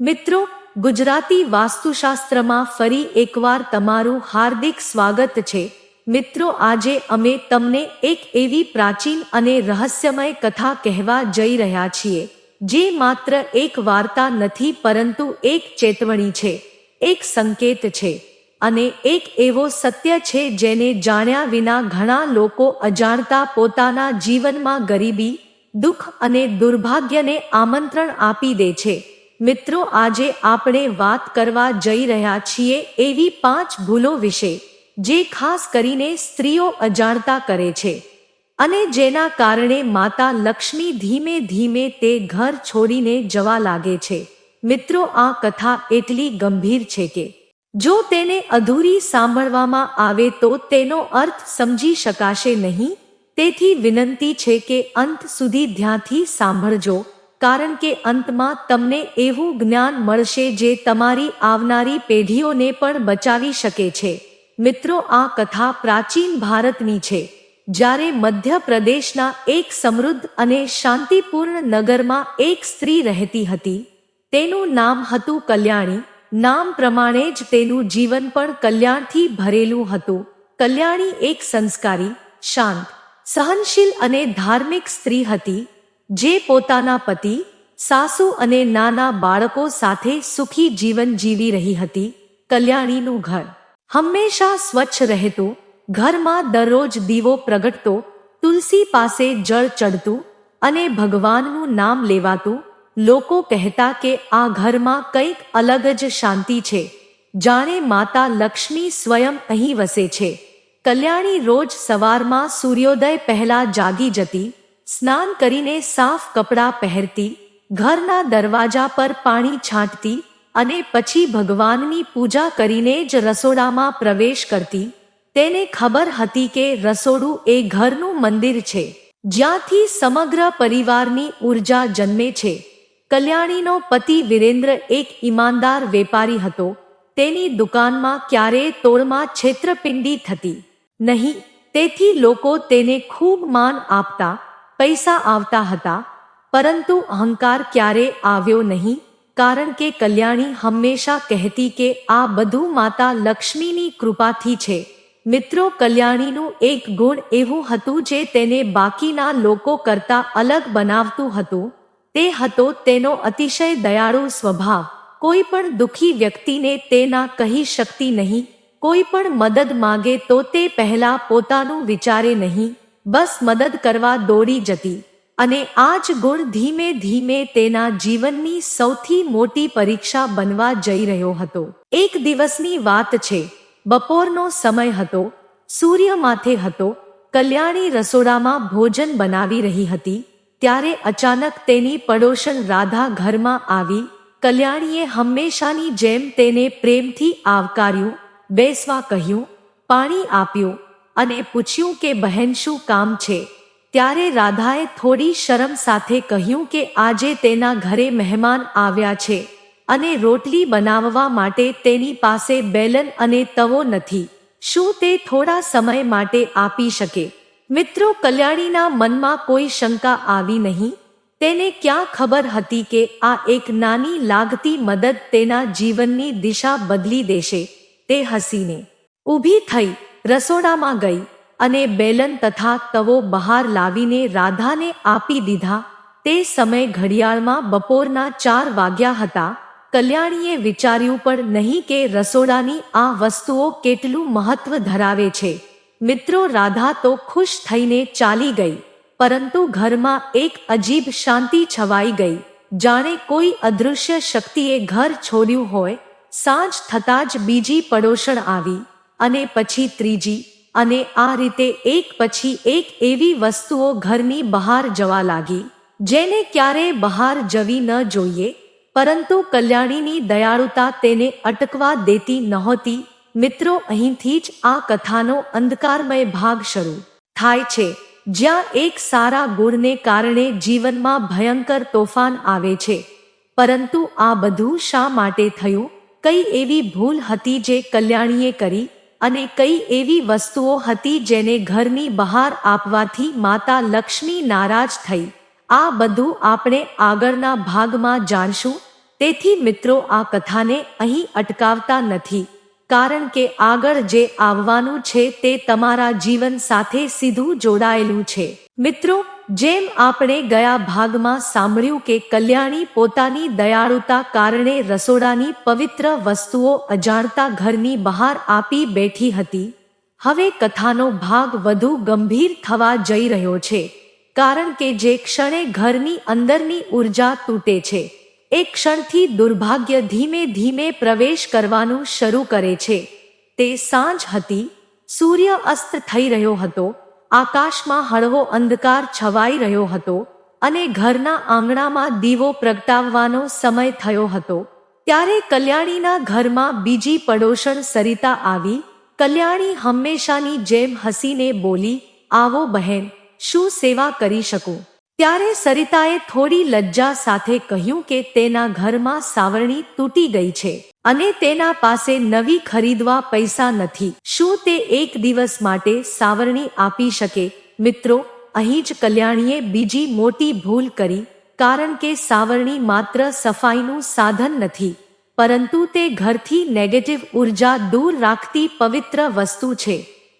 મિત્રો, ગુજરાતી વાસ્તુશાસ્ત્રમાં ફરી એકવાર તમારું હાર્દિક સ્વાગત છે. મિત્રો, આજે અમે તમને એક એવી પ્રાચીન અને રહસ્યમય કથા કહેવા જઈ રહ્યા છીએ, જે માત્ર એક વાર્તા નથી, પરંતુ એક ચેતવણી છે, એક સંકેત છે, અને એક એવો સત્ય છે જેને જાણ્યા વિના ઘણા લોકો અજાણતા પોતાના જીવનમાં ગરીબી, દુઃખ અને દુર્ભાગ્યને આમંત્રણ આપી દે છે. મિત્રો, આજે આપણે વાત કરવા જઈ રહ્યા છીએ એવી પાંચ ભૂલો વિશે, જે ખાસ કરીને સ્ત્રીઓ અજાણતા કરે છે. અને જેના કારણે માતા લક્ષ્મી ધીમે ધીમે તે ઘર છોડીને જવા લાગે છે. મિત્રો, આ કથા એટલી ગંભીર છે કે, જો તેને અધૂરી સાંભળવામાં આવે તો તેનો અર્થ સમજી શકાશે નહીં. તેથી વિનંતી છે કે અંત સુધી ધ્યાનથી સાંભળજો. કારણ કે અંતમાં તમને એવું જ્ઞાન મળશે જે તમારી આવનારી પેઢીઓને પણ બચાવી શકે છે. મિત્રો, આ કથા પ્રાચીન ભારતની છે. જ્યારે મધ્યપ્રદેશના એક સમૃદ્ધ અને શાંતિપૂર્ણ નગરમાં એક સ્ત્રી રહેતી હતી, તેનું નામ હતું કલ્યાણી. નામ પ્રમાણે જ તેનું જીવન પણ કલ્યાણથી ભરેલું હતું. કલ્યાણી એક સંસ્કારી, શાંત, સહનશીલ અને ધાર્મિક સ્ત્રી હતી. જે પોતાના પતિ, સાસુ અને નાના બાળકો સાથે સુખી જીવન જીવી રહી હતી, કલ્યાણીનું ઘર. હંમેશા સ્વચ્છ રહેતું, ઘરમાં દરરોજ દીવો પ્રગટતો, તુલસી પાસે જળ ચડતું અને ભગવાનનું નામ લેવાતું, લોકો કહેતા કે આ ઘરમાં કંઈક અલગ જ શાંતિ છે. જાણે માતા લક્ષ્મી સ્વયં અહીં વસે છે. કલ્યાણી રોજ સવારમાં સૂર્યોદય પહેલા જાગી જતી સ્નાન કરીને સાફ કપડાં પહેરતી, ઘરના દરવાજા પર પાણી છાંટતી અને પછી ભગવાનની પૂજા કરીને જ રસોડામાં પ્રવેશ કરતી, તેને ખબર હતી કે રસોડું એ ઘરનું મંદિર છે, જ્યાંથી સમગ્ર પરિવારની ઊર્જા જન્મે છે. કલ્યાણીનો પતિ વિરેન્દ્ર એક ઈમાનદાર વેપારી હતો, તેની દુકાનમાં ક્યારેય તોડમાં છેતરપિંડી થતી નહીં, તેથી લોકો તેને ખૂબ માન આપતા પૈસા આવતા હતા, પરંતુ અહંકાર ક્યારે આવ્યો નહીં, કારણ કે કલ્યાણી હંમેશા કહેતી કે આ બધું માતા લક્ષ્મીની કૃપાથી છે. મિત્રો, કલ્યાણીનું એક ગુણ એવું હતું જે તેને બાકીના લોકો કરતા અલગ બનાવતું હતું. તે હતો તેનો અતિશય દયાળુ સ્વભાવ. કોઈ પણ દુખી વ્યક્તિને તેના કહી શકતી નહીં. કોઈ પણ મદદ માગે તો તે પહેલા પોતાનું વિચારે નહીં. બસ મદદ કરવા દોડી જતી અને આ જ ગુણ ધીમે ધીમે તેના જીવનની સૌથી મોટી પરીક્ષા બનવા જઈ રહ્યો હતો. એક દિવસની વાત છે, બપોરનો સમય હતો, સૂર્ય માથે હતો, કલ્યાણી રસોડામાં ભોજન બનાવી રહી હતી, ત્યારે અચાનક તેની પડોશન રાધા ઘરમાં આવી, કલ્યાણીએ હંમેશાની જેમ તેને પ્રેમથી આવકાર્યું, બેસવા કહ્યું, પાણી આપ્યું અને પૂછ્યું કે, બહેન, શું કામ છે? ત્યારે રાધાએ થોડી શરમ સાથે કહ્યું કે, આજે તેના ઘરે મહેમાન આવ્યા છે અને રોટલી બનાવવા માટે તેની પાસે બેલન અને તવો નથી. શું તે થોડા સમય માટે આપી શકે? મિત્રો, કલ્યાણીના મનમાં કોઈ શંકા આવી નહીં. તેને ક્યાં ખબર હતી કે આ એક નાની લાગતી મદદ તેના જીવનની દિશા બદલી દેશે? તે હસીને. ઊભી થઈ. રસોડામાં ગઈ અને બેલન તથા તવો બહાર લાવીને રાધાને આપી દીધા. તે સમય ઘડિયાળમાં બપોરના ચાર વાગ્યા હતા. કલ્યાણીએ વિચાર્યું પણ નહીં કે રસોડાની આ વસ્તુઓ કેટલું મહત્વ ધરાવે છે. મિત્રો, રાધા તો ખુશ થઈને ચાલી ગઈ, પરંતુ ઘરમાં એક અજીબ શાંતિ છવાઈ ગઈ. જાણે કોઈ અદૃશ્ય શક્તિએ ઘર છોડ્યું હોય, સાંજ થતાં જ બીજી પડોશણ આવી. અને પછી ત્રીજી, અને આ રીતે એક પછી એક એવી વસ્તુઓ ઘરની બહાર જવા લાગી, જેને ક્યારેય બહાર જવી ન જોઈએ, પરંતુ કલ્યાણીની દયાળુતા તેને અટકવા દેતી નહોતી. મિત્રો, અહીંથી જ આ કથાનો અંધકારમય ભાગ શરૂ થાય છે, જ્યાં એક સારા ગુણને કારણે જીવનમાં ભયંકર તોફાન આવે છે. પરંતુ આ બધું શા માટે થયું? કઈ એવી ભૂલ હતી જે કલ્યાણીએ કરી? અને કઈ એવી વસ્તુઓ હતી જેને ઘરની બહાર આપવાથી માતા લક્ષ્મી નારાજ થઈ. આ બધું આપણે આગળના ભાગમાં જાણશું. તેથી મિત્રો, આ કથાને અહીં અટકાવતા નથી. કારણ કે આગળ જે આવવાનું છે તે તમારા જીવન સાથે સીધું જોડાયેલું છે. મિત્રો જેમ આપણે ગયા ભાગમાં સાંભળ્યું કે કલ્યાણી પોતાની દયાળુતા કારણે રસોડાની પવિત્ર વસ્તુઓ અજાણતા ઘરની બહાર આપી બેઠી હતી, હવે કથાનો ભાગ વધુ ગંભીર થવા જઈ રહ્યો છે, કારણ કે જે ક્ષણે ઘરની અંદરની ઊર્જા તૂટે છે, એ ક્ષણથી દુર્ભાગ્ય ધીમે ધીમે પ્રવેશ કરવાનું શરૂ કરે છે. તે સાંજ હતી, સૂર્ય અસ્ત થઈ રહ્યો હતો આકાશમાં હળવો અંધકાર છવાઈ રહ્યો હતો અને ઘરના આંગણામાં દીવો પ્રગટાવવાનો સમય થયો હતો. ત્યારે કલ્યાણીના ઘરમાં બીજી પડોશણ સરિતા આવી. કલ્યાણી હંમેશાની જેમ હસીને બોલી, આવો બહેન, શું સેવા કરી શકું? ત્યારે સરિતાએ થોડી લજ્જા સાથે કહ્યું કે તેના ઘરમાં સાવરણી તૂટી ગઈ છે અને તેના પાસે નવી ખરીદવા પૈસા નથી. શું તે એક દિવસ માટે સાવરણી આપી શકે? મિત્રો, અહીં જ કલ્યાણીએ બીજી મોટી ભૂલ કરી, કારણ કે સાવરણી માત્ર સફાઈનું સાધન નથી, પરંતુ તે ઘરથી નેગેટિવ ઊર્જા દૂર રાખતી પવિત્ર વસ્તુ છે.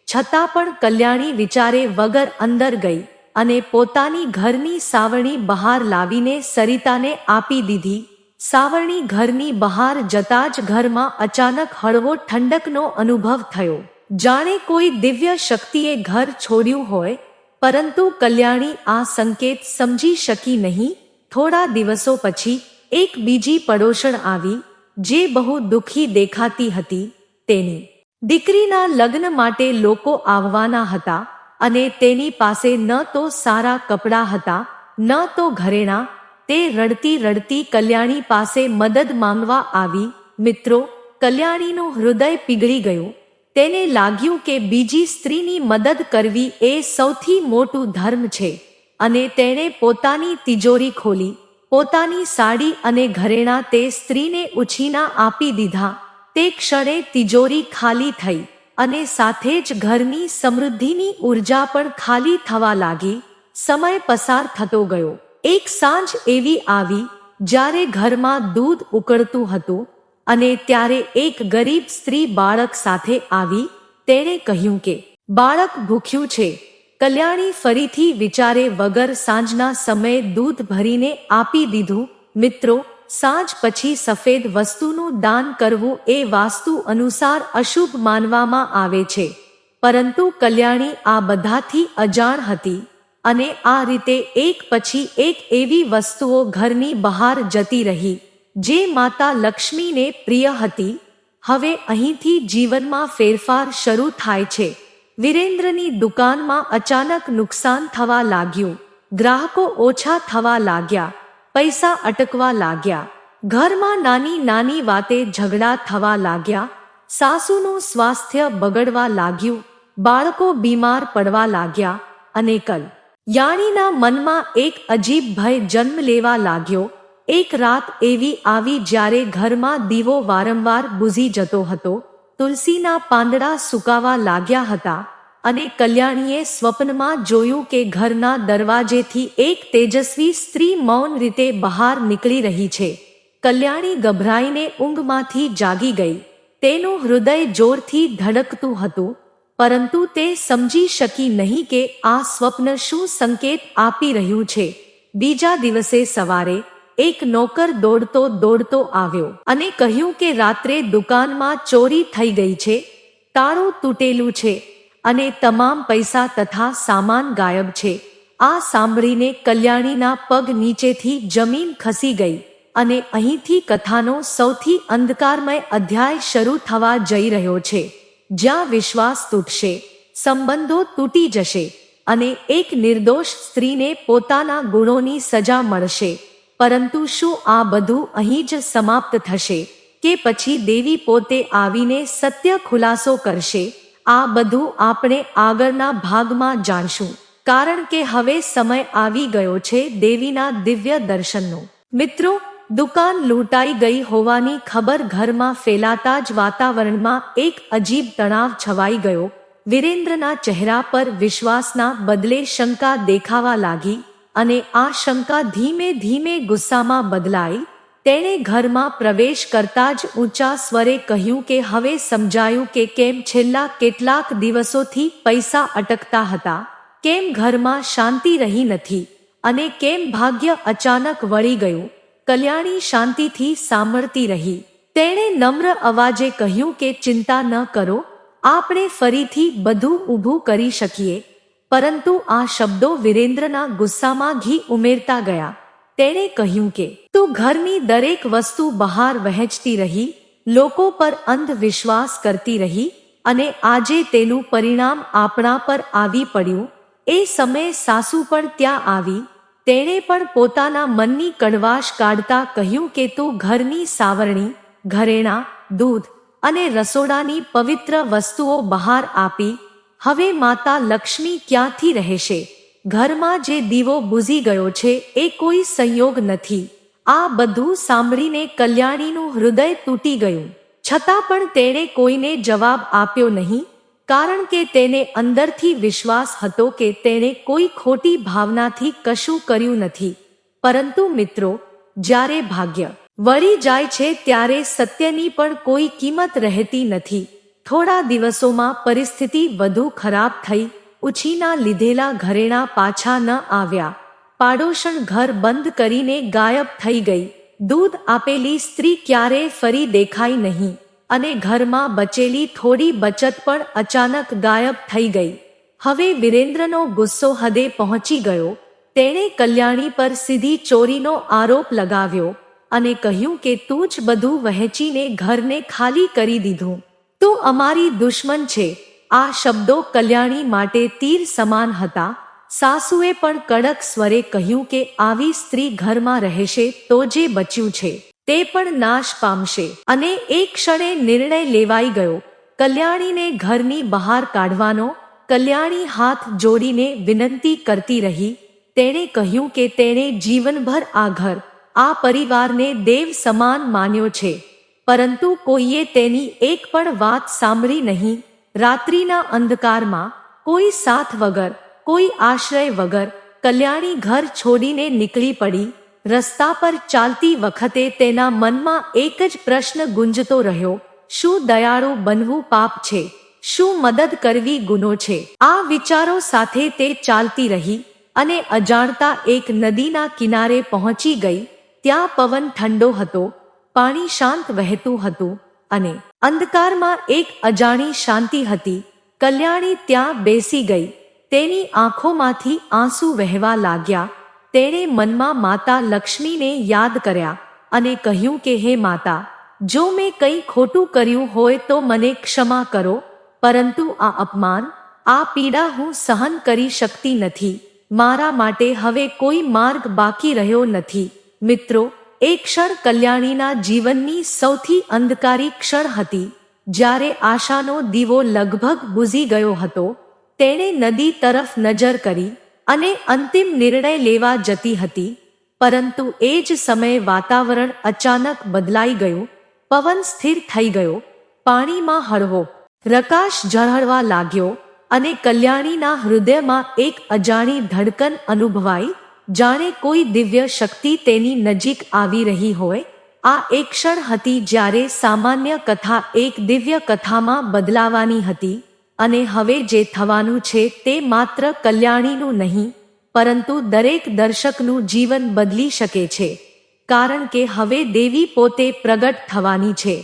છતાં પણ કલ્યાણી વિચારે વગર અંદર ગઈ. અને પોતાની ઘરની સાવરણી બહાર લાવીને સરિતાને આપી દીધી. સાવરણી ઘરની બહાર જતા જ ઘરમાં અચાનક હળવો ઠંડકનો અનુભવ થયો. જાણે કોઈ દિવ્ય શક્તિએ ઘર છોડ્યું હોય, પરંતુ કલ્યાણી આ સંકેત સમજી શકી નહીં. થોડા દિવસો પછી એક બીજી પડોશણ આવી, જે બહુ દુઃખી દેખાતી હતી તેની. દીકરીના લગ્ન માટે લોકો આવવાના હતા. અને તેની પાસે ન તો સારા કપડાં હતા, ન તો ઘરેણા. તે રડતી રડતી કલ્યાણી પાસે મદદ માંગવા આવી. મિત્રો, કલ્યાણીનું હૃદય પીગળી ગયું. તેને લાગ્યું કે બીજી સ્ત્રીની મદદ કરવી એ સૌથી મોટું ધર્મ છે. અને તેણે પોતાની તિજોરી ખોલી. પોતાની સાડી અને ઘરેણા તે સ્ત્રીને ઉછીના આપી દીધા. તે ક્ષણે તિજોરી ખાલી થઈ. અને સાથે જ ઘરની સમૃદ્ધિની ઊર્જા પણ ખાલી થવા લાગી. સમય પસાર થતો ગયો. એક સાંજ એવી આવી, જ્યારે ઘરમાં દૂધ ઉકળતું હતું અને ત્યારે એક ગરીબ સ્ત્રી બાળક સાથે આવી, તેણે કહ્યું કે, બાળક ભૂખ્યું છે. કલ્યાણી ફરીથી વિચારે વગર સાંજના સમયે દૂધ ભરીને આપી દીધું. મિત્રો સાંજ પછી સફેદ વસ્તુનું દાન કરવું એ વાસ્તુ અનુસાર અશુભ માનવામાં આવે છે. પરંતુ કલ્યાણી આ બધાથી અજાણ હતી અને આ રીતે એક પછી એક એવી વસ્તુઓ ઘરની બહાર જતી રહી, જે માતા લક્ષ્મીને પ્રિય હતી. હવે અહીંથી જીવનમાં ફેરફાર શરૂ થાય છે. વિરેન્દ્રની દુકાનમાં અચાનક નુકસાન થવા લાગ્યું. ગ્રાહકો ઓછા થવા લાગ્યા. પૈસા અટકવા લાગ્યા. ઘરમાં નાની નાની વાતે ઝઘડા થવા લાગ્યા. સાસુનું સ્વાસ્થ્ય બગડવા લાગ્યું. બાળકો બીમાર પડવા લાગ્યા. અને કલ યાણીના મનમાં એક અજીબ ભય જન્મ લેવા લાગ્યો. એક રાત એવી આવી જ્યારે ઘરમાં દીવો વારંવાર બુઝી જતો હતો. તુલસીના પાંદડા સુકાવા લાગ્યા હતા. અને કલ્યાણીએ સ્વપ્નમાં જોયું કે ઘરના દરવાજેથી એક તેજસ્વી સ્ત્રી મૌન રીતે બહાર નીકળી રહી છે. કલ્યાણી ગભરાઈને ઊંઘમાંથી જાગી ગઈ. તેનું હૃદય જોરથી ધડકતું હતું, પરંતુ તે સમજી શકી નહીં કે આ સ્વપ્ન શું સંકેત આપી રહ્યું છે. બીજા દિવસે સવારે એક નોકર દોડતો દોડતો આવ્યો અને કહ્યું કે રાત્રે દુકાનમાં ચોરી થઈ ગઈ છે. તાળું તૂટેલું છે. અને તમામ પૈસા તથા સામાન ગાયબ છે. આ સાંભળીને કલ્યાણીના પગ નીચેથી જમીન ખસી ગઈ અને અહીંથી કથાનો સૌથી અંધકારમય અધ્યાય શરૂ થવા જઈ રહ્યો છે. જ્યાં વિશ્વાસ તૂટશે, સંબંધો તૂટી જશે અને એક નિર્દોષ સ્ત્રીને પોતાના ગુણોની સજા મળશે. પરંતુ શું આ બધું અહીં જ સમાપ્ત થશે કે પછી દેવી પોતે આવીને સત્ય ખુલાસો કરશે? આ બધું આપણે આગળના ભાગમાં જાણશું. કારણ કે હવે સમય આવી ગયો છે દેવીના દિવ્ય દર્શનનો. મિત્રો, દુકાન લૂંટાઈ ગઈ હોવાની ખબર ઘરમાં ફેલાતા જ વાતાવરણમાં એક અજીબ તણાવ છવાઈ ગયો. વિરેન્દ્રના ચહેરા પર વિશ્વાસના બદલે શંકા દેખાવા લાગી અને આ શંકા ધીમે ધીમે ગુસ્સામાં બદલાઈ. તેણે ઘરમાં પ્રવેશ કરતા જ ઊંચા સ્વરે કહ્યું કે, હવે સમજાયું કે કેમ છેલ્લા કેટલાક દિવસોથી પૈસા અટકતા હતા, કેમ ઘરમાં શાંતિ રહી નથી અને કેમ ભાગ્ય અચાનક વળી ગયું, કલ્યાણી શાંતિથી સાંભળતી રહી. તેણે નમ્ર અવાજે કહ્યું કે, ચિંતા ન કરો, આપણે ફરીથી બધું ઊભું કરી શકીએ. પરંતુ આ શબ્દો વિરેન્દ્રના ગુસ્સામાં ઘી ઉમેરતા ગયા. તેણે કહ્યું કે, તું ઘરની દરેક વસ્તુ બહાર વહેંચતી રહી, લોકો પર અંધવિશ્વાસ કરતી રહી અને આજે તેનું પરિણામ આપણા પર આવી પડ્યું. એ સમયે સાસુ પણ ત્યાં આવી. તેણે પણ પોતાના મનની કડવાશ કાઢતા કહ્યું કે, તું ઘરની સાવરણી, ઘરેણા, દૂધ અને રસોડાની પવિત્ર વસ્તુઓ બહાર આપી. હવે માતા લક્ષ્મી ક્યાંથી રહેશે? ઘરમાં જે દીવો બુઝી ગયો છે એ કોઈ સંયોગ નથી. આ બધું સાંભળીને કલ્યાણીનું હૃદય તૂટી ગયું. છતાં પણ તેણે કોઈને જવાબ આપ્યો નહીં, કારણ કે તેને અંદરથી વિશ્વાસ હતો કે તેણે કોઈ ખોટી ભાવનાથી કશું કર્યું નથી. પરંતુ મિત્રો, જ્યારે ભાગ્ય વળી જાય છે ત્યારે સત્યની પણ કોઈ કિંમત રહેતી નથી. થોડા દિવસોમાં પરિસ્થિતિ વધુ ખરાબ થઈ ઉછીના લીધેલા ઘરેણા પાછા ન આવ્યા. પાડોશણ ઘર બંધ કરીને ગાયબ થઈ ગઈ. દૂધ આપેલી સ્ત્રી ક્યારે ફરી દેખાઈ નહીં અને ઘરમાં બચેલી થોડી બચત પણ અચાનક ગાયબ થઈ ગઈ. હવે વિરેન્દ્રનો ગુસ્સો હદે પહોંચી ગયો. તેણે કલ્યાણી પર સીધી ચોરીનો આરોપ લગાવ્યો અને કહ્યું કે તું જ બધું વહેંચીને ઘરને ખાલી કરી દીધું. તું અમારી દુશ્મન છે. આ શબ્દો કલ્યાણી માટે તીર સમાન હતા. સાસુએ પણ કડક સ્વરે કહ્યું કે આવી સ્ત્રી ઘરમાં રહેશે તો જે બચ્યું છે, તે પણ નાશ પામશે. અને એક ક્ષણે નિર્ણય લેવાઈ ગયો. કલ્યાણીને ઘરની બહાર કાઢવાનો, કલ્યાણી હાથ જોડીને વિનંતી કરતી રહી. તેણે કહ્યું કે તેણે જીવનભર આ ઘર, આ પરિવારને દેવ સમાન માન્યો છે. પરંતુ કોઈએ તેની એક પણ વાત સાંભળી નહીં. રાત્રિના અંધકારમાં કોઈ સાથ વગર, કોઈ આશ્રય વગર કલ્યાણી ઘર છોડીને નીકળી પડી, રસ્તા પર ચાલતી વખતે તેના મનમાં એક જ પ્રશ્ન ગુંજતો રહ્યો, શું દયાળુ બનવું પાપ છે? શું મદદ કરવી ગુનો છે? આ વિચારો સાથે તે ચાલતી રહી અને અજાણતા એક નદીના કિનારે પહોંચી ગઈ, ત્યાં પવન ઠંડો હતો, પાણી શાંત વહેતું હતું અને અંધકારમાં એક અજાણી શાંતિ હતી. કલ્યાણી ત્યાં બેસી ગઈ. તેની આંખોમાંથી આંસુ વહેવા લાગ્યા. તેણે મનમાં માતા લક્ષ્મીને યાદ કર્યા અને કહ્યું કે, હે માતા, જો મેં કંઈ ખોટું કર્યું હોય તો મને ક્ષમા કરો, પરંતુ આ અપમાન, આ પીડા હું સહન કરી શકતી નથી. મારા માટે હવે કોઈ માર્ગ બાકી રહ્યો નથી. મિત્રો એ ક્ષણ કલ્યાણીના જીવનની સૌથી અંધકારી ક્ષણ હતી. જ્યારે આશાનો દીવો લગભગ બુઝી ગયો હતો, તેણે નદી તરફ નજર કરી અને અંતિમ નિર્ણય લેવા જતી હતી. પરંતુ એ જ સમયે વાતાવરણ અચાનક બદલાઈ ગયું, પવન સ્થિર થઈ ગયો, પાણીમાં હળવો પ્રકાશ ઝળહળવા લાગ્યો અને કલ્યાણીના હૃદયમાં એક અજાણી ધડકન અનુભવાઈ જાણે કોઈ દિવ્ય શક્તિ તેની નજીક આવી રહી હોય, આ એક ક્ષણ હતી જ્યારે સામાન્ય કથા એક દિવ્ય કથામાં બદલાવાની હતી અને હવે જે થવાનું છે તે માત્ર કલ્યાણીનું નહીં, પરંતુ દરેક દર્શકનું જીવન બદલી શકે છે, કારણ કે હવે દેવી પોતે પ્રગટ થવાની છે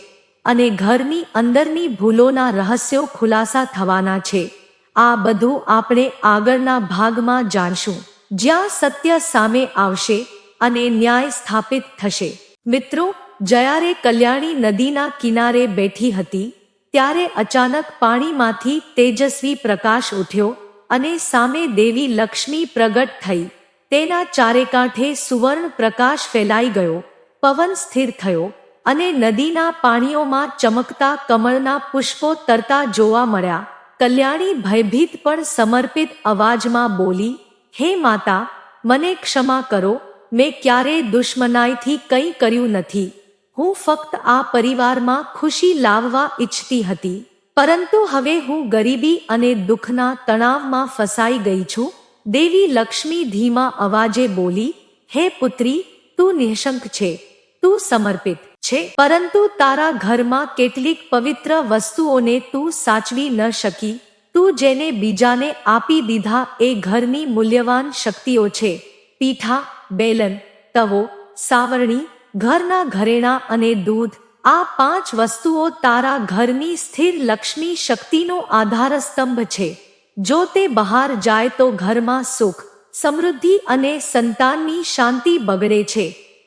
અને ઘરની અંદરની ભૂલોના રહસ્યો ખુલાસા થવાના છે. આ બધું આપણે આગળના ભાગમાં જાણશું. જ્યાં સત્ય સામે આવશે અને ન્યાય સ્થાપિત થશે. મિત્રો, જયારે કલ્યાણી નદીના કિનારે બેઠી હતી, ત્યારે અચાનક પાણીમાંથી તેજસ્વી પ્રકાશ ઉઠ્યો અને સામે દેવી લક્ષ્મી પ્રગટ થઈ. તેના ચારે કાંઠે સુવર્ણ પ્રકાશ ફેલાઈ ગયો, પવન સ્થિર થયો અને નદીના પાણીઓમાં ચમકતા કમળના પુષ્પો તરતા જોવા મળ્યા. કલ્યાણી ભયભીત પણ સમર્પિત અવાજમાં બોલી હે માતા, મને ક્ષમા કરો, મેં ક્યારેય દુશ્મનાઈથી કંઈ કર્યું નથી. હું ફક્ત આ પરિવારમાં ખુશી લાવવા ઈચ્છતી હતી. પરંતુ હવે હું ગરીબી અને દુઃખના તણાવમાં ફસાઈ ગઈ છું. દેવી લક્ષ્મી ધીમા અવાજે બોલી, હે પુત્રી, તું નિઃશંક છે, તું સમર્પિત છે. પરંતુ તારા ઘરમાં કેટલીક પવિત્ર વસ્તુઓને તું સાચવી ન શકી. તું જેને બીજાને આપી દીધા એ ઘરની મૂલ્યવાન શક્તિઓ છે. પીઠા, બેલન, તવો, સાવરણી, ઘરના ઘરેણા અને દૂધ, આ પાંચ વસ્તુઓ તારા ઘરની સ્થિર લક્ષ્મી શક્તિનો આધારસ્તંભ છે. જો તે બહાર જાય તો ઘરમાં સુખ, સમૃદ્ધિ અને સંતાનની શાંતિ બગડે છે.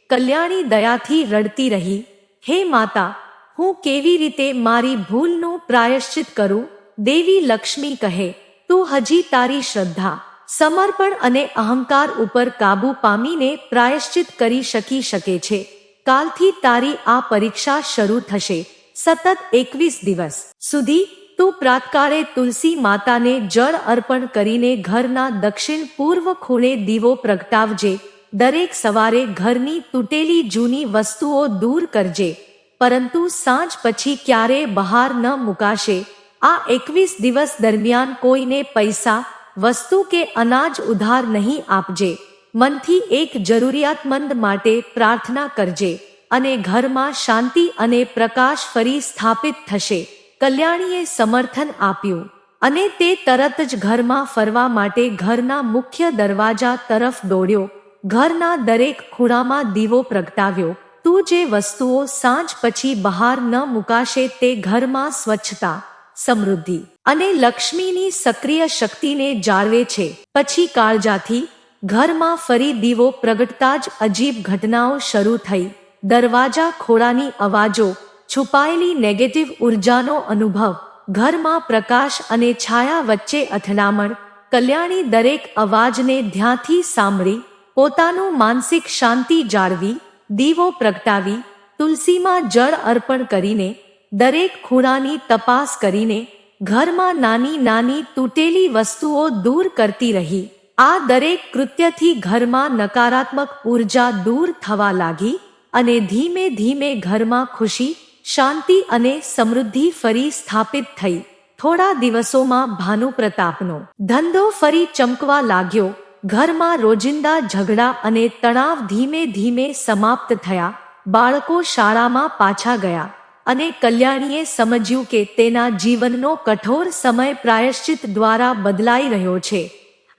કલ્યાણી દયાથી રડતી રહી. હે માતા, હું કેવી રીતે મારી ભૂલનું પ્રાયશ્ચિત કરું? દેવી લક્ષ્મી કહે, તું હજી તારી શ્રદ્ધા, સમર્પણ અને અહંકાર ઉપર કાબુ પામીને પ્રાયશ્ચિત કરી શકી શકે છે. કાલથી તારી આ પરીક્ષા શરૂ થશે. સતત એકવીસ દિવસ સુધી તું પ્રાતકાળે તુલસી માતાને જળ અર્પણ કરીને ઘરના દક્ષિણ પૂર્વ ખૂણે દીવો પ્રગટાવજે. દરેક સવારે ઘરની તૂટેલી જૂની વસ્તુઓ દૂર કરજે. પરંતુ સાંજ પછી ક્યારે બહાર ન મુકાશે. આ એકવીસ દિવસ દરમિયાન કોઈને પૈસા, વસ્તુ કે અનાજ ઉધાર નહીં આપજે. મનથી એક જરૂરિયાતમંદ માટે પ્રાર્થના કરજે અને ઘરમાં શાંતિ અને પ્રકાશ ફરી સ્થાપિત થશે. કલ્યાણીએ સમર્થન આપ્યું અને તે તરત જ ઘરમાં ફરવા માટે ઘરના મુખ્ય દરવાજા તરફ દોડ્યો. ઘરના દરેક ખૂણામાં દીવો પ્રગટાવ્યો. તું જે વસ્તુઓ સાંજ પછી બહાર ન મુકાશે તે ઘરમાં સ્વચ્છતા સમૃદ્ધિ અને લક્ષ્મીની સક્રિય શક્તિને જાળવે છે. પછી કાળજાથી ઘરમાં ફરી દીવો પ્રગટતા જ અજીબ ઘટનાઓ શરૂ થઈ. દરવાજા ખોળાની અવાજો, છુપાયેલી નેગેટિવ ઉર્જાનો અનુભવ, ઘરમાં પ્રકાશ અને છાયા વચ્ચે અથડામણ, કલ્યાણી દરેક અવાજને ધ્યાનથી સાંભળી, પોતાનું માનસિક શાંતિ જાળવી, દીવો પ્રગટાવી, તુલસીમાં જળ અર્પણ કરીને દરેક ખૂણાની તપાસ કરીને ઘરમાં નાની નાની તૂટેલી વસ્તુઓ દૂર કરતી રહી. આ દરેક કૃત્યથી ઘરમાં નકારાત્મક ઊર્જા દૂર થવા લાગી અને ધીમે ધીમે ઘરમાં ખુશી, શાંતિ અને સમૃદ્ધિ ફરી સ્થાપિત થઈ. થોડા દિવસોમાં ભાનુપ્રતાપનો ધંધો ફરી ચમકવા લાગ્યો. ઘરમાં રોજિંદા ઝઘડા અને તણાવ ધીમે ધીમે સમાપ્ત થયા. બાળકો શાળામાં પાછા ગયા. અને કલ્યાણીએ સમજ્યું કે તેના જીવનનો કઠોર સમય પ્રાયશ્ચિત દ્વારા બદલાઈ રહ્યો છે.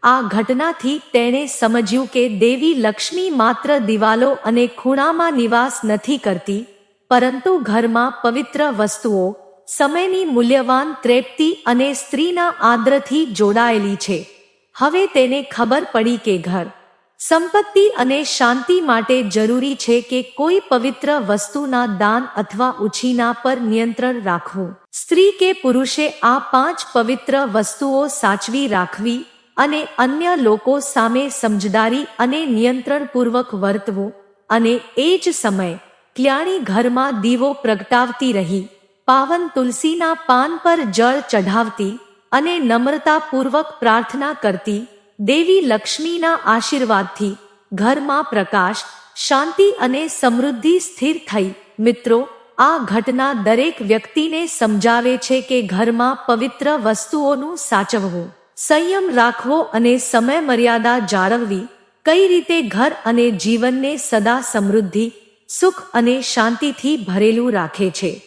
આ ઘટનાથી તેણે સમજ્યું કે દેવી લક્ષ્મી માત્ર દિવાલો અને ખૂણામાં નિવાસ નથી કરતી, પરંતુ ઘરમાં પવિત્ર વસ્તુઓ, સમયની મૂલ્યવાન ત્રેપ્તિ અને સ્ત્રીના આદ્રથી જોડાયેલી છે. હવે તેને ખબર પડી કે ઘર સંપત્તિ અને શાંતિ માટે જરૂરી છે કે કોઈ પવિત્ર વસ્તુના દાન અથવા ઉછીના પર નિયંત્રણ રાખવું. સ્ત્રી કે પુરુષે આ પાંચ પવિત્ર વસ્તુઓ સાચવી રાખવી અને અન્ય લોકો સામે સમજદારી અને નિયંત્રણપૂર્વક વર્તવું અને એ જ સમય ક્યાણી ઘરમાં દીવો પ્રગટાવતી રહી, પાવન તુલસીના પાન પર જળ ચઢાવતી અને નમ્રતાપૂર્વક પ્રાર્થના કરતી દેવી લક્ષ્મીના આશીર્વાદથી ઘરમાં પ્રકાશ, શાંતિ અને સમૃદ્ધિ સ્થિર થઈ. મિત્રો, આ ઘટના દરેક વ્યક્તિને સમજાવે છે કે ઘરમાં પવિત્ર વસ્તુઓનું સાચવવું, સંયમ રાખવો અને સમય મર્યાદા જાળવવી કઈ રીતે ઘર અને જીવનને સદા સમૃદ્ધિ, સુખ અને શાંતિથી ભરેલું રાખે છે.